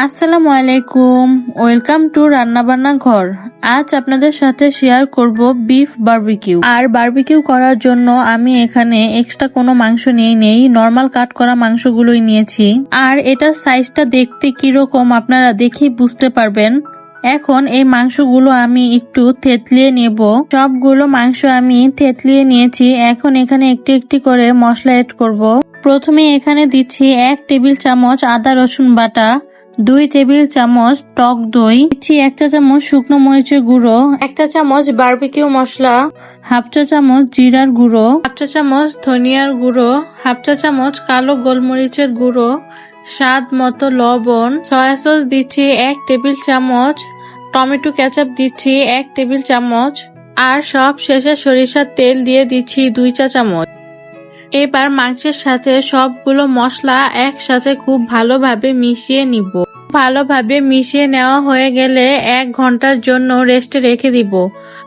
আসসালামু আলাইকুম। Welcome to রান্নাবান্না ঘর। আজ আপনাদের সাথে শেয়ার করব বিফ বারবিকিউ আর বারবিকিউ করার জন্য আমি এখানে এক্সট্রা কোনো মাংস নিয়ে নেই। নর্মাল কাট করা মাংসগুলোই নিয়েছি। আর এটার সাইজটা দেখতে কীরকম আপনারা দেখেই বুঝতে পারবেন। এখন এই মাংসগুলো আমি একটু থেতলিয়ে নেব। সবগুলো মাংস আমি থেতলিয়ে নিয়েছি। এখন এখানে একটি একটি করে মশলা এড করব। প্রথমে এখানে দিচ্ছি এক টেবিল চামচ আদা রসুন বাটা। দুই টেবিল চামচ টক দই দিচ্ছি এক চা চামচ শুকনো মরিচের গুঁড়ো একটা চামচ বারবিকিউ মশলা হাফ চা চামচ জিরার গুঁড়ো হাফ চা চামচ ধনিয়ার গুঁড়ো হাফ চা চামচ কালো গোলমরিচের গুঁড়ো স্বাদ মতো লবণ সয়া সস দিচ্ছি এক টেবিল চামচ টমেটো কেচাপ দিচ্ছি এক টেবিল চামচ আর সব শেষে সরিষার তেল দিয়ে দিচ্ছি দুই চা চামচ। এবার মাংসের সাথে সবগুলো মশলা একসাথে খুব ভালোভাবে মিশিয়ে নিব। ভালোভাবে মিশিয়ে নেওয়া হয়ে গেলে এক ঘণ্টার জন্য রেস্টে রেখে দিব।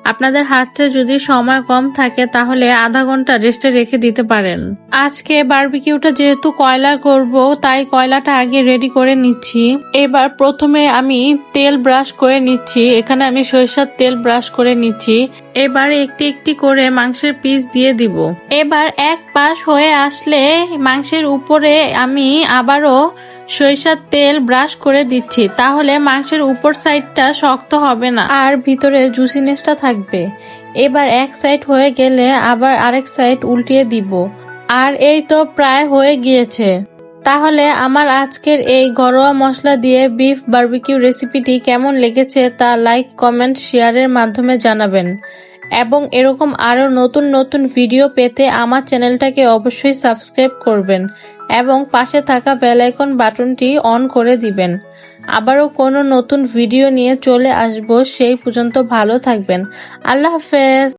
আপনাদের হাতে যদি সময় কম থাকে তাহলে আধা ঘণ্টা রেস্টে রেখে দিতে পারেন। আজকে বারবিকিউটা যেহেতু কয়লা করব, তাই কয়লাটা আগে রেডি করে নিচ্ছি। এবার প্রথমে আমি তেল ব্রাশ করে নিচ্ছি। এখানে আমি সরিষার তেল ব্রাশ করে নিচ্ছি। এবার একটি একটি করে মাংসের পিস দিয়ে দিব। এবার এক পাশ হয়ে আসলে মাংসের উপরে আমি আবারও সরিষার তেল ব্রাশ করে দিচ্ছি, তাহলে মাংসের উপর সাইডটা শক্ত হবে না। আর ভিতরে জুসিনেসটা থাকবে। এবার এক সাইড হয়ে গেলে আবার আরেক সাইড উল্টিয়ে দিব। আর এই তো প্রায় হয়ে গিয়েছে। তাহলে আমার আজকের এই ঘরোয়া মশলা দিয়ে বিফ বারবিকিউ রেসিপিটি কেমন লেগেছে তা লাইক কমেন্ট শেয়ারের মাধ্যমে জানাবেন। এবং এরকম আরও নতুন নতুন ভিডিও পেতে আমার চ্যানেলটাকে অবশ্যই সাবস্ক্রাইব করবেন। এবং পাশে থাকা বেলাইকন বাটনটি অন করে দিবেন। আবারও কোনো নতুন ভিডিও নিয়ে চলে আসব, সেই পর্যন্ত ভালো থাকবেন। আল্লাহ হাফেজ!